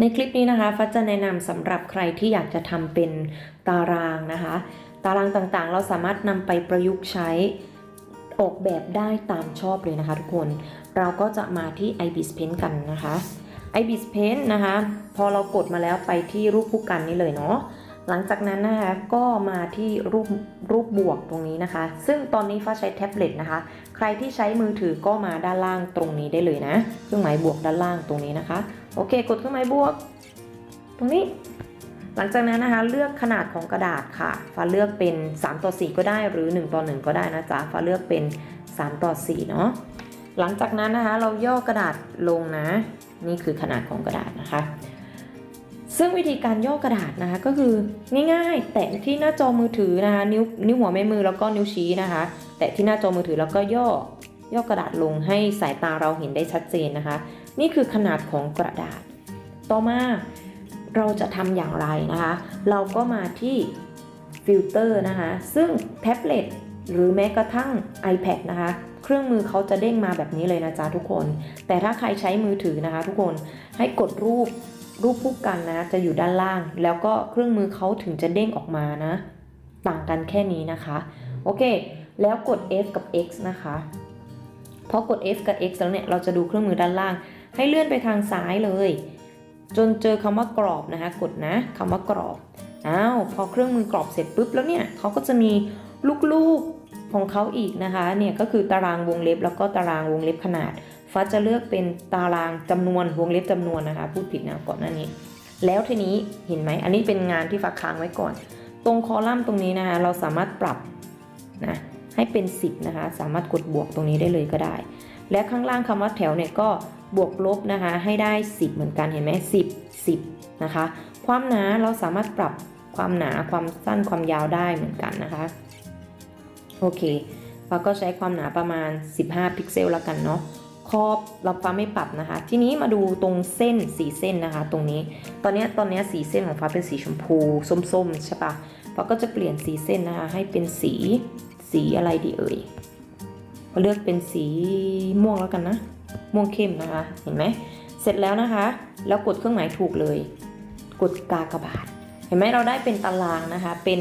ในคลิปนี้นะคะฟ้าจะแนะนำสำหรับใครที่อยากจะทำเป็นตารางนะคะ ตารางต่างๆ เราสามารถนำไปประยุกต์ใช้ออกแบบได้ตามชอบเลยนะคะทุกคน เราก็จะมาที่ IBIS Paint กันนะคะ IBIS Paint นะคะ พอเรากดมาแล้วไปที่รูปผู้กันนี่เลยเนาะหลังจากนั้นนะคะก็มาที่รูปรูปบวกตรงนี้นะคะ ซึ่งตอนนี้ฟ้าใช้แท็บเล็ตนะคะ ใครที่ใช้มือถือก็มาด้านล่างตรงนี้ได้เลยนะ เครื่องหมายบวกด้านล่างตรงนี้นะคะ โอเค กดเครื่องหมายบวก ตรงนี้ หลังจากนั้นนะคะ เลือกขนาดของกระดาษค่ะ ฟ้าเลือกเป็น 3 ต่อ 4 ก็ได้หรือ 1 ต่อ 1 ก็ได้นะจ๊ะ ฟ้าเลือกเป็น 3 ต่อ 4 เนาะ หลังจากนั้นนะคะ เราย่อกระดาษลงนะ นี่คือขนาดของกระดาษนะคะ ซึ่งวิธีการย่อกระดาษนะคะก็คือง่ายๆ แตะที่หน้าจอมือถือนะคะนิ้วนิ้วหัวแม่มือแล้วก็นิ้วชี้นะคะ แตะที่หน้าจอมือถือแล้วก็ย่อย่อกระดาษลงให้สายตาเราเห็นได้ชัดเจนนะคะ นี่คือขนาดของกระดาษ ต่อมาเราจะทำอย่างไรนะคะ เราก็มาที่ฟิลเตอร์นะคะ ซึ่งแท็บเล็ตหรือแม้กระทั่ง iPad นะคะ เครื่องมือเขาจะเด้งมาแบบนี้เลยนะจ๊ะทุกคน แต่ถ้าใครใช้มือถือนะคะ ทุกคนให้กดรูป รูปผู้กันนะ จะอยู่ด้านล่าง แล้วก็เครื่องมือเขาถึงจะเด้งออกมานะ ต่างกันแค่นี้นะคะ โอเค แล้วกด F กับ X นะคะพอกด F กับ X แล้วเนี่ย เราจะดูเครื่องมือด้านล่าง ให้เลื่อนไปทางซ้ายเลย จนเจอคำว่ากรอบนะคะ กดนะคำว่ากรอบ อ้าว พอเครื่องมือกรอบเสร็จปุ๊บแล้วเนี่ยเขาก็จะมีลูกๆของเขาอีกนะคะ เนี่ยก็คือตารางวงเล็บแล้วก็ตารางวงเล็บขนาด ฟ้าจะเลือกเป็นตารางจำนวนวงเล็บจำนวนนะคะ พูดผิดนะก่อนหน้านี้ แล้วทีนี้เห็นไหมอันนี้เป็นงานที่ฟ้าค้างไว้ก่อน ตรงคอลัมน์ตรงนี้นะคะเราสามารถปรับนะให้เป็น 10 นะคะ สามารถกดบวกตรงนี้ได้เลยก็ได้ และข้างล่างคำว่าแถวเนี่ยก็บวกลบนะคะให้ได้ 10 เหมือนกันเห็นไหม10 10นะคะ ความหนาเราสามารถปรับความหนาความสั้นความยาวได้เหมือนกันนะคะโอเคฟ้าก็ใช้ความหนาประมาณ 15 พิกเซลแล้วกันเนาะ ขอบเราฟ้าไม่ปรับนะคะ ทีนี้มาดูตรงเส้นสีเส้นนะคะ ตรงนี้ ตอนนี้ตอนนี้สีเส้นของฟ้าเป็นสีชมพูส้มๆใช่ปะฟ้าก็จะเปลี่ยนสีเส้นนะคะให้เป็นสีสีอะไรดีเอ่ยเลือกเป็นสีม่วงแล้วกันนะ ม่วงเข้มนะคะ เห็นไหม เสร็จแล้วนะคะ แล้วกดเครื่องหมายถูกเลย กดกากบาท เห็นไหมเราได้เป็นตารางนะคะ เป็น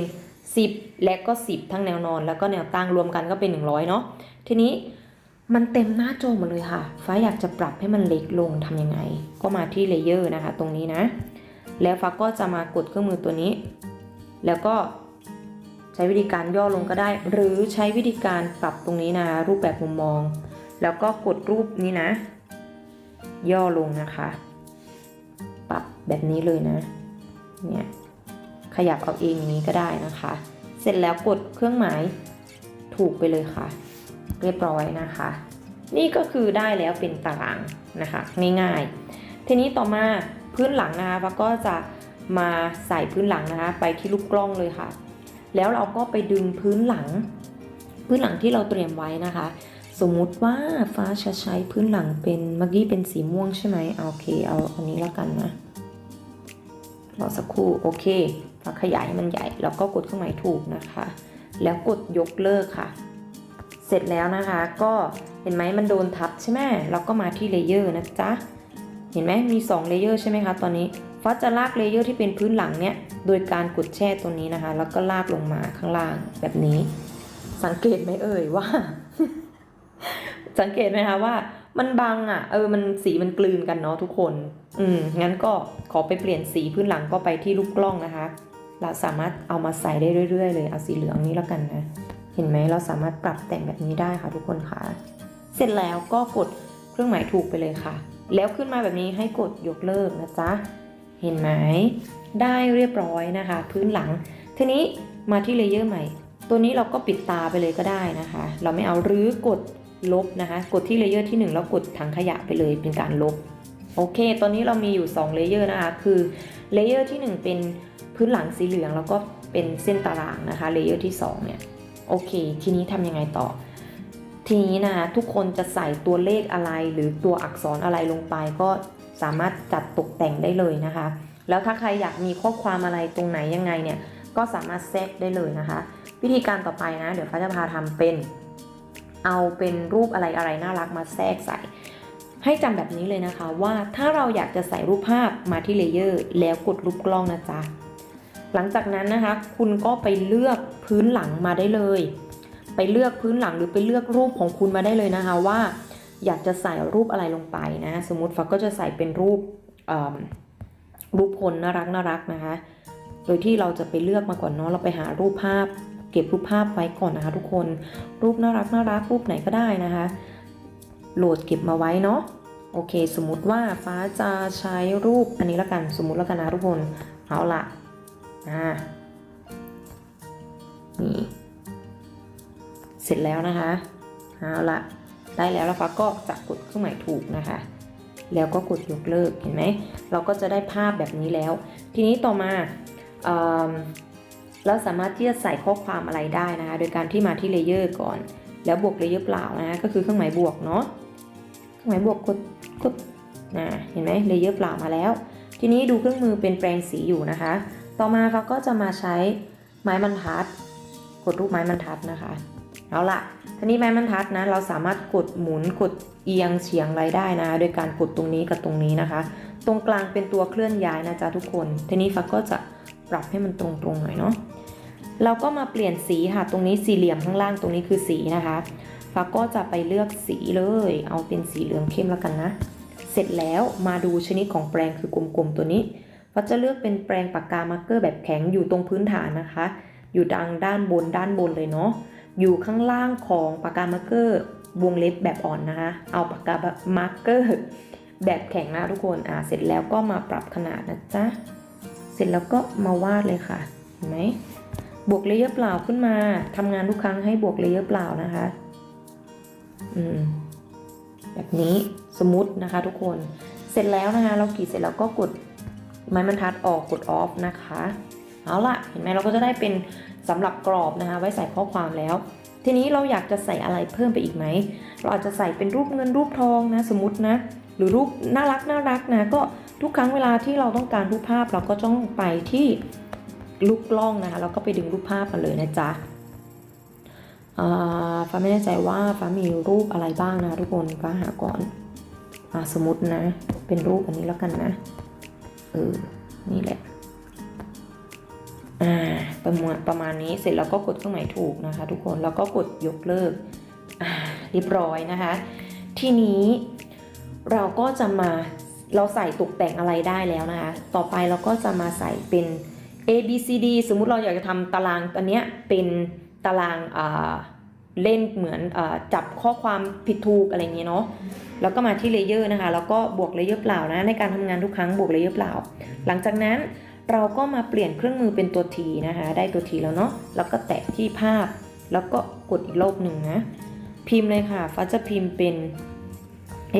10 และก็ 10 ทั้งแนวนอน แล้วก็แนวตั้งรวมกันก็เป็น 100 เนาะ ทีนี้ มันเต็มหน้าจอหมดเลยค่ะ ฟ้าอยากจะปรับให้มันเล็กลงทำยังไง ก็มาที่เลเยอร์นะคะ ตรงนี้นะ แล้วฟ้าก็จะมากดเครื่องมือตัวนี้ แล้วก็ใช้วิธีการย่อลงก็ได้ หรือใช้วิธีการปรับตรงนี้นะ รูปแบบมุมมอง แล้วก็กดรูปนี้นะ ย่อลงนะคะ ปรับแบบนี้เลยนะ เนี่ย ขยับเอาเองอย่างนี้ก็ได้นะคะ เสร็จแล้วกดเครื่องหมายถูกไปเลยค่ะ เรียบร้อยนะคะ นี่ก็คือได้แล้วเป็นตารางนะคะง่ายๆทีนี้ต่อมาพื้นหลังนะคะฟ้าก็จะมาใส่พื้นหลังนะคะ ไปที่ลูกกล้องเลยค่ะ แล้วเราก็ไปดึงพื้นหลัง พื้นหลังที่เราเตรียมไว้นะคะ สมมุติว่าฟ้าจะใช้พื้นหลังเป็นเมื่อกี้เป็นสีม่วงใช่ไหมเอาโอเคเอาอันนี้แล้วกันนะรอสักครู่โอเคฟ้าขยายให้มันใหญ่ แล้วก็กดเครื่องหมายถูกนะคะ แล้วกดยกเลิกค่ะ เสร็จแล้วนะคะ ก็เห็นไหมมันโดนทับใช่ไหมเราก็มาที่เลเยอร์นะจ๊ะ เห็นไหมมี2เลเยอร์ใช่ไหมคะตอนนี้ฟ้าจะลากเลเยอร์ที่เป็นพื้นหลังเนี่ยโดยการกดแช่ตัวนี้นะคะ แล้วก็ลากลงมาข้างล่างแบบนี้ สังเกตไหมเอ่ยว่า สังเกตไหมคะว่ามันบังอะ เออ มันสีมันกลืนกันเนาะทุกคน อืม งั้นก็ขอไปเปลี่ยนสีพื้นหลังก็ไปที่ลูกกล้องนะคะ เราสามารถเอามาใส่ได้เรื่อยๆเลย เอาสีเหลืองนี้แล้วกันนะ เห็นไหมเราสามารถปรับแต่งแบบนี้ได้ค่ะทุกคนค่ะ เสร็จแล้วก็กดเครื่องหมายถูกไปเลยค่ะ แล้วขึ้นมาแบบนี้ให้กดยกเลิกนะจ๊ะ เห็นไหมได้เรียบร้อยนะคะ พื้นหลัง ทีนี้มาที่เลเยอร์ใหม่ ตัวนี้เราก็ปิดตาไปเลยก็ได้นะคะ เราไม่เอาหรือกดลบนะคะ กดที่เลเยอร์ที่ 1 แล้วกดถังขยะไปเลยเป็นการลบ โอเค ตอนนี้เรามีอยู่2เลเยอร์นะคะ คือเลเยอร์ที่ 1 เป็นพื้นหลังสีเหลืองแล้วก็เป็นเส้นตารางนะคะ เลเยอร์ที่2เนี่ย โอเค ทีนี้ทำยังไงต่อ ทีนี้นะทุกคนจะใส่ตัวเลขอะไรหรือตัวอักษรอะไรลงไป ก็สามารถจัดตกแต่งได้เลยนะคะ แล้วถ้าใครอยากมีข้อความอะไรตรงไหนยังไงเนี่ยก็สามารถแทรกได้เลยนะคะ วิธีการต่อไปนะ เดี๋ยวฟ้าจะพาทำเป็น เอาเป็นรูปอะไรอะไรน่ารักมาแทรกใส่ ให้จำแบบนี้เลยนะคะว่าถ้าเราอยากจะใส่รูปภาพมาที่เลเยอร์แล้วกดรูปกล้องนะจ๊ะหลังจากนั้นนะคะ คุณก็ไปเลือก พื้นหลังมาได้เลย ไปเลือกพื้นหลังหรือไปเลือกรูปของคุณมาได้เลยนะคะว่า อยากจะใส่รูปอะไรลงไปนะ สมมติฟ้าก็จะใส่เป็นรูปรูปคนน่ารักน่ารักนะคะ โดยที่เราจะไปเลือกมาก่อนเนาะเราไปหารูปภาพ เก็บรูปภาพไว้ก่อนนะคะ ทุกคนรูปน่ารักน่ารักรูปไหนก็ได้นะคะ โหลดเก็บมาไว้เนาะโอเค สมมุติว่าฟ้าจะใช้รูปอันนี้ละกัน สมมุติละกันนะทุกคน เอาละอ่า นี่เสร็จแล้วนะคะเอาละได้แล้วแล้วฟ้าก็จะกดเครื่องหมายถูกนะคะ แล้วก็กดยกเลิกเห็นไหมเราก็จะได้ภาพแบบนี้แล้ว ทีนี้ต่อมาเอเราสามารถที่จะใส่ข้อความอะไรได้นะคะ โดยการที่มาที่เลเยอร์ก่อน แล้วบวกเลเยอร์เปล่านะก็คือเครื่องหมายบวกเนาะเครื่องหมายบวกกดกดนะเห็นไหมเลเยอร์เปล่ามาแล้ว ทีนี้ดูเครื่องมือเป็นแปรงสีอยู่นะคะ ต่อมาเขาก็จะมาใช้ไม้บรรทัด กดรูปไม้บรรทัดนะคะเอาละทีนี้ไม้บรรทัดนะเราสามารถกดหมุนกดเอียงเฉียงอะไรได้นะ โดยการกดตรงนี้กับตรงนี้นะคะ ตรงกลางเป็นตัวเคลื่อนย้ายนะจ๊ะทุกคน ทีนี้ฟักก็จะปรับให้มันตรงๆหน่อยเนาะเราก็มาเปลี่ยนสีค่ะ ตรงนี้สี่เหลี่ยมข้างล่างตรงนี้คือสีนะคะฟ้าก็จะไปเลือกสีเลย เอาเป็นสีเหลืองเข้มแล้วกันนะ เสร็จแล้วมาดูชนิดของแปรงคือกลมๆตัวนี้ฟ้าจะเลือกเป็นแปรงปากกามาร์กเกอร์แบบแข็งอยู่ตรงพื้นฐานนะคะ อยู่ดังด้านบนด้านบนเลยเนาะอยู่ข้างล่างของปากกามาร์กเกอร์วงเล็บแบบอ่อนนะคะ เอาปากกามาร์กเกอร์แบบแข็งนะทุกคนอ่าเสร็จแล้วก็มาปรับขนาดนะจ๊ะเสร็จแล้วก็มาวาดเลยค่ะเห็นไหมบวกเลเยอร์เปล่าขึ้นมาทำงานทุกครั้งให้บวกเลเยอร์เปล่านะคะอืมแบบนี้สมมตินะคะทุกคนเสร็จแล้วนะคะ เรากรีดเสร็จแล้วก็กดไม้บรรทัดออกกดออฟนะคะ เอาล่ะ เห็นไหมเราก็จะได้เป็น สำหรับกรอบนะคะไว้ใส่ข้อความแล้ว ทีนี้เราอยากจะใส่อะไรเพิ่มไปอีกไหม เราอาจจะใส่เป็นรูปเงินรูปทองนะสมมตินะ หรือรูปน่ารักน่ารักนะก็ทุกครั้งเวลาที่เราต้องการรูปภาพเราก็ต้องไปที่ลูกกล้องนะคะแล้วก็ไปดึงรูปภาพมาเลยนะจ๊ะฟ้าไม่แน่ใจว่าฟ้ามีรูปอะไรบ้างนะทุกคนฟ้าหาก่อนอสมมตินะ เป็นรูปอันนี้แล้วกันนะเออนี่แหละ อ่าประมาณประมาณนี้เสร็จแล้วก็กดเครื่องหมายถูกนะคะ ทุกคนแล้วก็กดยกเลิกอ่าเรียบร้อยนะคะ ทีนี้เราก็จะมาเราใส่ตกแต่งอะไรได้แล้วนะคะ ต่อไปเราก็จะมาใส่เป็น A B C D สมมุติเราอยากจะทำตารางอันเนี้ยเป็นตารางอ่าเล่นเหมือนอจับข้อความผิดถูกอะไรเงี้ยเนาะ แล้วก็มาที่เลเยอร์นะคะ แล้วก็บวกเลเยอร์เปล่านะในการทำงานทุกครั้งบวกเลเยอร์เปล่า หลังจากนั้น เราก็มาเปลี่ยนเครื่องมือเป็นตัว T นะคะ ได้ตัว T แล้วเนาะ แล้วก็แตะที่ภาพ แล้วก็กดอีกรอบหนึ่งนะ พิมพ์เลยค่ะ ฟ้าจะพิมพ์เป็น A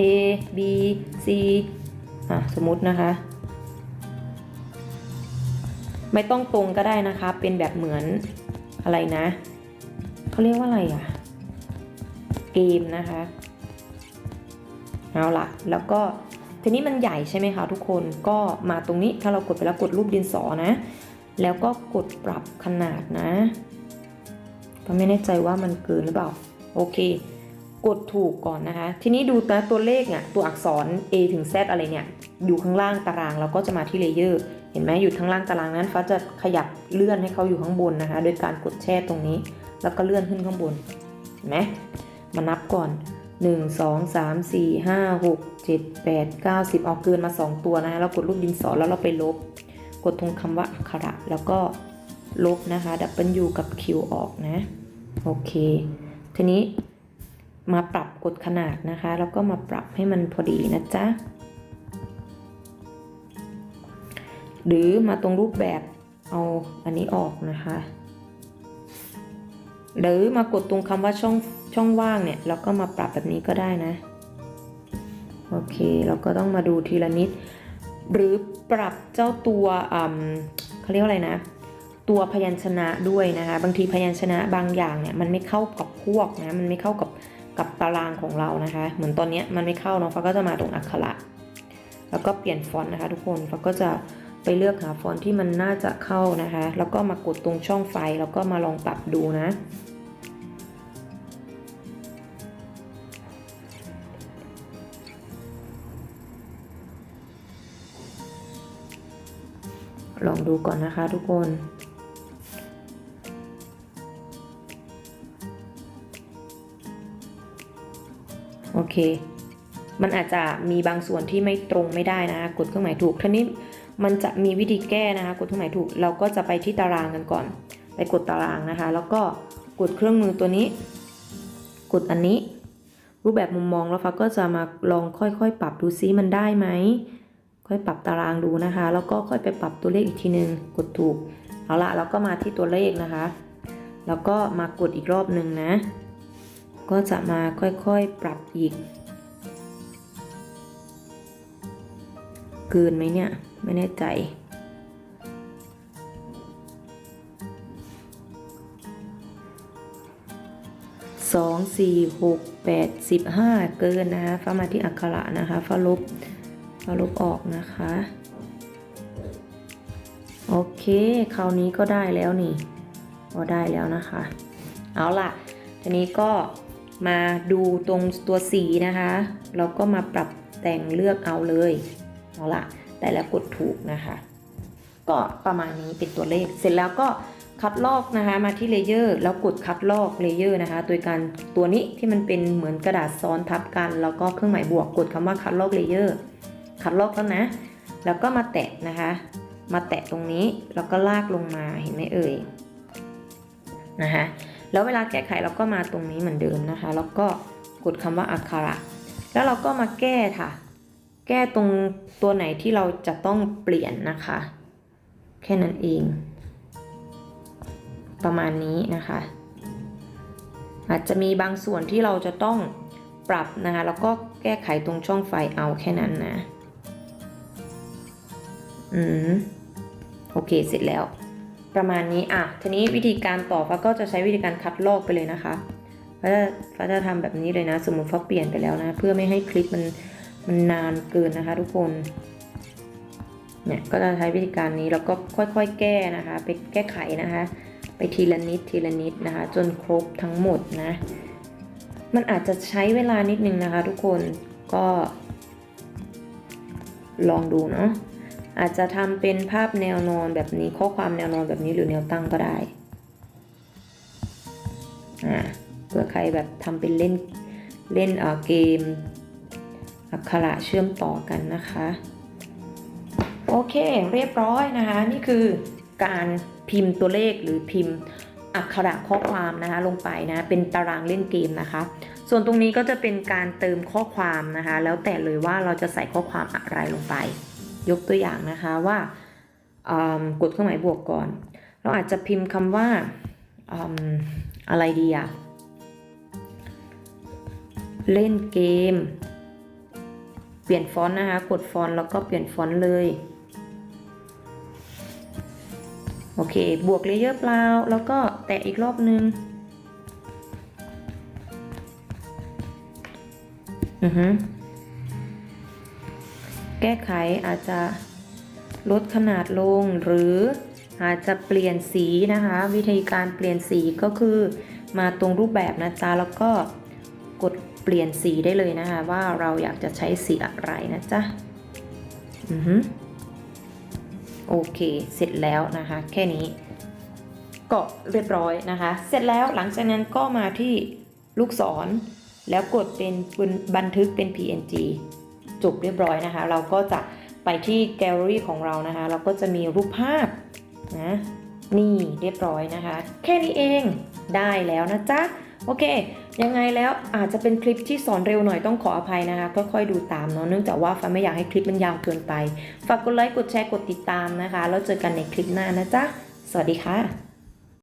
B C อะสมมตินะคะ ไม่ต้องตรงก็ได้นะคะ เป็นแบบเหมือนอะไรนะ เขาเรียกว่าอะไรอะเกมนะคะ เอาละแล้วก็ ทีนี้มันใหญ่ใช่ไหมคะทุกคนก็มาตรงนี้ถ้าเรากดไปแล้วกดรูปดินสอนะ แล้วก็กดปรับขนาดนะก็ไม่แน่ใจว่ามันเกินหรือเปล่า โอเค กดถูกก่อนนะคะ ทีนี้ดูนะตัวเลขเนี่ยตัวอักษร A ถึง Z อะไรเนี่ย อยู่ข้างล่างตารางแล้วก็จะมาที่เลเยอร์เห็นไหมอยู่ข้างล่างตารางนั้นฟ้าจะขยับเลื่อนให้เขาอยู่ข้างบนนะคะ โดยการกดแช่ตรงนี้ แล้วก็เลื่อนขึ้นข้างบนเห็นไหมมานับก่อน 1 2 3 4 5 6 7 8 9 10 เอาเกินมา 2 ตัวนะแล้วกดรูปดินสอแล้วเราไปลบ กดตรงคำว่าอักขระ แล้วก็ลบนะคะ W กับ Q ออกนะ โอเค ทีนี้มาปรับกดขนาดนะคะ แล้วก็มาปรับให้มันพอดีนะจ๊ะ หรือมาตรงรูปแบบเอาอันนี้ออกนะคะ หรือมากดตรงคำว่าช่อง ช่องว่างเนี่ยแล้วก็มาปรับแบบนี้ก็ได้นะ โอเค เราก็ต้องมาดูทีละนิด หรือปรับเจ้าตัวเขาเรียกว่าอะไรนะ ตัวพยัญชนะด้วยนะคะ บางทีพยัญชนะบางอย่างเนี่ยมันไม่เข้ากับพวกนะ มันไม่เข้ากับกับตารางของเรานะคะ เหมือนตอนนี้มันไม่เข้าเนาะฟ้าก็จะมาตรงอักขระ แล้วก็เปลี่ยนฟอนต์นะคะทุกคนฟ้าก็จะไปเลือกหาฟอนต์ที่มันน่าจะเข้านะคะ แล้วก็มากดตรงช่องไฟ แล้วก็มาลองปรับดูนะ ลองดูก่อนนะคะทุกคน โอเค มันอาจจะมีบางส่วนที่ไม่ตรงไม่ได้นะ กดเครื่องหมายถูกทีนี้มันจะมีวิธีแก้นะคะ กดเครื่องหมายถูก เราก็จะไปที่ตารางกันก่อน ไปกดตารางนะคะ แล้วก็กดเครื่องมือตัวนี้ กดอันนี้ รูปแบบมุมมองแล้วฟ้าก็จะมาลองค่อยๆ ปรับดูซิมันได้ไหม ค่อยปรับตารางดูนะคะ แล้วก็ค่อยไปปรับตัวเลขอีกทีนึง กดถูก เอาละแล้วก็มาที่ตัวเลขนะคะ แล้วก็มากดอีกรอบหนึ่งนะ ก็จะมาค่อยๆปรับอีก เกินไหมเนี่ย ไม่แน่ใจสองสี่หกแปดสิบห้าเกินนะคะฟ้ามาที่อักขระนะคะฟ้าลบ ฟ้าลบออกนะคะ โอเค คราวนี้ก็ได้แล้วนี่ก็ได้แล้วนะคะ เอาล่ะ ทีนี้ก็มาดูตรงตัวสีนะคะ เราก็มาปรับแต่งเลือกเอาเลย เอาล่ะ แต่แล้วกดถูกนะคะ ก็ประมาณนี้เป็นตัวเลข เสร็จแล้วก็คัดลอกนะคะมาที่เลเยอร์แล้วกดคัดลอกเลเยอร์นะคะโดยการตัวนี้ที่มันเป็นเหมือนกระดาษซ้อนทับกัน แล้วก็เครื่องหมายบวกกดคำว่าคัดลอกเลเยอร์ คัดลอกแล้วนะ แล้วก็มาแตะนะคะ มาแตะตรงนี้แล้วก็ลากลงมาเห็นไหมเอ่ยนะคะแล้วเวลาแก้ไขเราก็มาตรงนี้เหมือนเดิมนะคะ แล้วก็กดคำว่าอักขระ แล้วเราก็มาแก้ค่ะ แก้ตรงตัวไหนที่เราจะต้องเปลี่ยนนะคะ แค่นั้นเอง ประมาณนี้นะคะ อาจจะมีบางส่วนที่เราจะต้องปรับนะคะ แล้วก็แก้ไขตรงช่องไฟเอาแค่นั้นนะ อืมโอเคเสร็จแล้ว ประมาณนี้อะทีนี้วิธีการต่อฟ้าก็จะใช้วิธีการคัดลอกไปเลยนะคะฟ้าจะฟ้าจะทำแบบนี้เลยนะ สมมติฟ้าเปลี่ยนไปแล้วนะ เพื่อไม่ให้คลิปมันมันนานเกินนะคะ ทุกคนเนี่ยก็จะใช้วิธีการนี้แล้วก็ค่อยๆ แก้นะคะ ไปแก้ไขนะคะ ไปทีละนิดทีละนิดนะคะ จนครบทั้งหมดนะ มันอาจจะใช้เวลานิดนึงนะคะ ทุกคนก็ลองดูเนาะ อาจจะทำเป็นภาพแนวนอนแบบนี้ข้อความแนวนอนแบบนี้หรือแนวตั้งก็ได้อ่าเผื่อใครแบบทำเป็นเล่นเล่นเอ่อเกม อักขระเชื่อมต่อกันนะคะ โอเคเรียบร้อยนะคะ นี่คือการพิมพ์ตัวเลขหรือพิมพ์อักขระข้อความนะคะลงไปนะเป็นตารางเล่นเกมนะคะ ส่วนตรงนี้ก็จะเป็นการเติมข้อความนะคะ แล้วแต่เลยว่าเราจะใส่ข้อความอะไรลงไป ยกตัวอย่างนะคะว่ากดเครื่องหมายบวกก่อน เราอาจจะพิมพ์คำว่าออะไรดีอะเล่นเกม เปลี่ยนฟอนต์นะคะ กดฟอนต์แล้วก็เปลี่ยนฟอนต์เลย โอเค บวกเลเยอร์เปล่า แล้วก็แตะอีกรอบนึง อือฮึ แก้ไขอาจจะลดขนาดลงหรืออาจจะเปลี่ยนสีนะคะ วิธีการเปลี่ยนสีก็คือมาตรงรูปแบบนะจ๊ะแล้วก็กดเปลี่ยนสีได้เลยนะคะ ว่าเราอยากจะใช้สีอะไรนะจ๊ะอือฮึโอเค เสร็จแล้วนะคะ แค่นี้ก็เรียบร้อยนะคะ เสร็จแล้วหลังจากนั้นก็มาที่ลูกศร แล้วกดเป็นบันทึกเป็น PNG จบเรียบร้อยนะคะ เราก็จะไปที่แกลเลอรี่ของเรานะคะ เราก็จะมีรูปภาพนะนี่เรียบร้อยนะคะ แค่นี้เองได้แล้วนะจ๊ะโอเค ยังไงแล้วอาจจะเป็นคลิปที่สอนเร็วหน่อยต้องขออภัยนะคะค่อยๆดูตามเนาะเนื่องจากว่าฟ้าไม่อยากให้คลิปมันยาวเกินไป ฝากกดไลค์กดแชร์กดติดตามนะคะ แล้วเจอกันในคลิปหน้านะจ๊ะ สวัสดีค่ะ